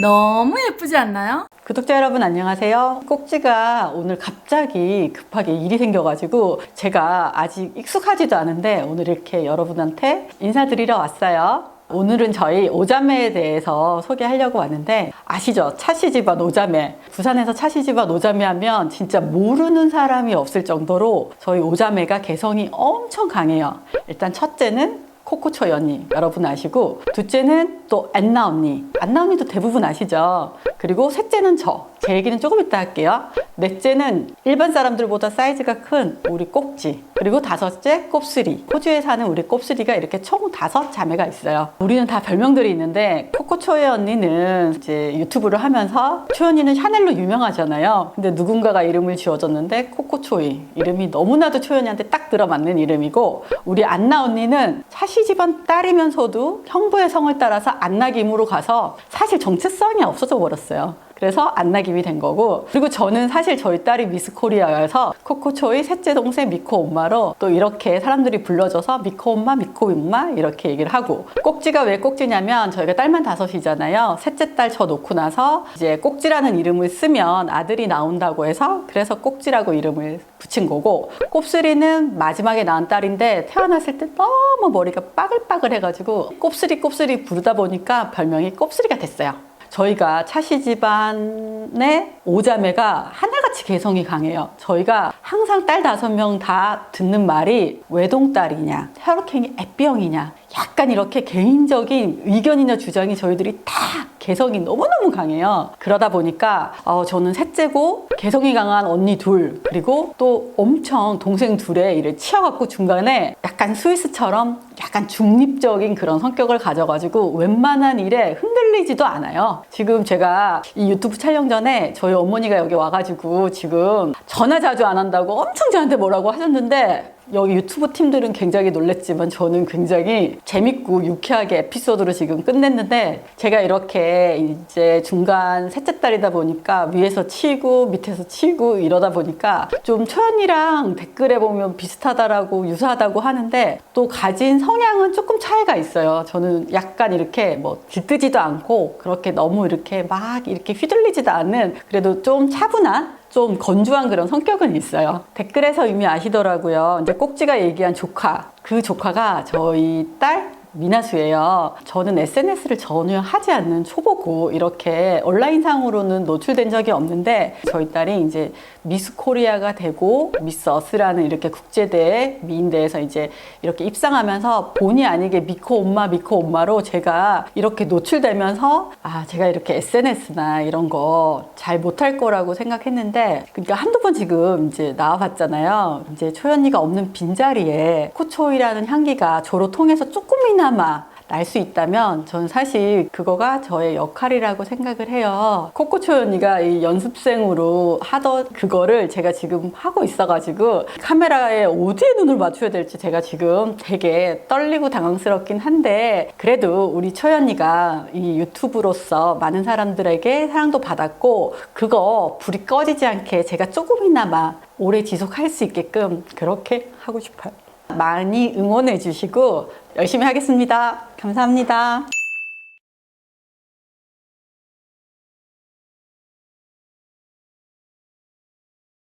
너무 예쁘지 않나요? 구독자 여러분 안녕하세요. 꼭지가 오늘 갑자기 급하게 일이 생겨가지고 제가 아직 익숙하지도 않은데 오늘 이렇게 여러분한테 인사드리러 왔어요. 오늘은 저희 오자매에 대해서 소개하려고 왔는데 아시죠? 차씨 집안 오자매. 부산에서 차씨 집안 오자매 하면 진짜 모르는 사람이 없을 정도로 저희 오자매가 개성이 엄청 강해요. 일단 첫째는 코코초이 언니 여러분 아시고 둘째는 또 안나 언니. 안나 언니도 대부분 아시죠? 그리고 셋째는 저 제 얘기는 조금 이따 할게요. 넷째는 일반 사람들보다 사이즈가 큰 우리 꼭지 그리고 다섯째 곱슬이. 호주에 사는 우리 곱슬이가 이렇게 총 다섯 자매가 있어요. 우리는 다 별명들이 있는데 코코초이 언니는 이제 유튜브를 하면서 초이 언니는 샤넬로 유명하잖아요. 근데 누군가가 이름을 지어줬는데 코코초이. 이름이 너무나도 초이 언니한테 딱 들어맞는 이름이고 우리 안나 언니는 차시 집안 딸이면서도 형부의 성을 따라서 안나 김으로 가서 사실 정체성이 없어져 버렸어요. 그래서 안나김이 된 거고 그리고 저는 사실 저희 딸이 미스 코리아여서 코코초이 셋째 동생 미코 엄마로 또 이렇게 사람들이 불러줘서 미코 엄마 미코 엄마 이렇게 얘기를 하고 꼭지가 왜 꼭지냐면 저희가 딸만 다섯이잖아요. 셋째 딸 저 놓고 나서 이제 꼭지라는 이름을 쓰면 아들이 나온다고 해서 그래서 꼭지라고 이름을 붙인 거고 곱슬이는 마지막에 낳은 딸인데 태어났을 때 너무 머리가 빠글빠글 해가지고 곱슬이 곱슬이 부르다 보니까 별명이 곱슬이가 됐어요 저희가 차시 집안의 오자매가 하나같이 개성이 강해요. 저희가 항상 딸 다섯 명 다 듣는 말이 외동딸이냐, 혈액형이 F형이냐, 약간 이렇게 개인적인 의견이나 주장이 저희들이 다 개성이 너무너무 강해요. 그러다 보니까 어, 저는 셋째고 개성이 강한 언니 둘 그리고 또 엄청 동생 둘에 이를 치여갖고 중간에 약간 스위스처럼 약간 중립적인 그런 성격을 가져가지고 웬만한 일에 흔들리지도 않아요. 지금 제가 이 유튜브 촬영 전에 저희 어머니가 여기 와가지고 지금 전화 자주 안 한다고 엄청 저한테 뭐라고 하셨는데 여기 유튜브 팀들은 굉장히 놀랬지만 저는 굉장히 재밌고 유쾌하게 에피소드로 지금 끝냈는데 제가 이렇게 이제 중간 셋째 딸이다 보니까 위에서 치고 밑에서 치고 이러다 보니까 좀 초연이랑 댓글에 보면 비슷하다라고 유사하다고 하는데 또 가진 성향 은 조금 차이가 있어요. 저는 약간 이렇게 뭐 들뜨지도 않고 그렇게 너무 이렇게 막 이렇게 휘둘리지도 않는 그래도 좀 차분한 좀 건조한 그런 성격은 있어요. 댓글에서 이미 아시더라고요. 이제 꼭지가 얘기한 조카. 그 조카가 저희 딸 미나수예요. 저는 SNS를 전혀 하지 않는 초보고 이렇게 온라인상으로는 노출된 적이 없는데 저희 딸이 이제 미스 코리아가 되고 미스 어스라는 이렇게 국제대회 미인대에서 이제 이렇게 입상하면서 본의 아니게 미코 엄마 미코 엄마로 제가 이렇게 노출되면서 아 제가 이렇게 SNS나 이런 거 잘 못할 거라고 생각했는데 그러니까 한두 번 지금 이제 나와봤잖아요. 이제 초연이가 없는 빈자리에 코초이라는 향기가 저로 통해서 조금이나마 날 수 있다면 전 사실 그거가 저의 역할이라고 생각을 해요. 코코초 언니가 이 연습생으로 하던 그거를 제가 지금 하고 있어가지고 카메라에 어디에 눈을 맞춰야 될지 제가 지금 되게 떨리고 당황스럽긴 한데 그래도 우리 초연이가 이 유튜브로서 많은 사람들에게 사랑도 받았고 그거 불이 꺼지지 않게 제가 조금이나마 오래 지속할 수 있게끔 그렇게 하고 싶어요. 많이 응원해 주시고 열심히 하겠습니다. 감사합니다.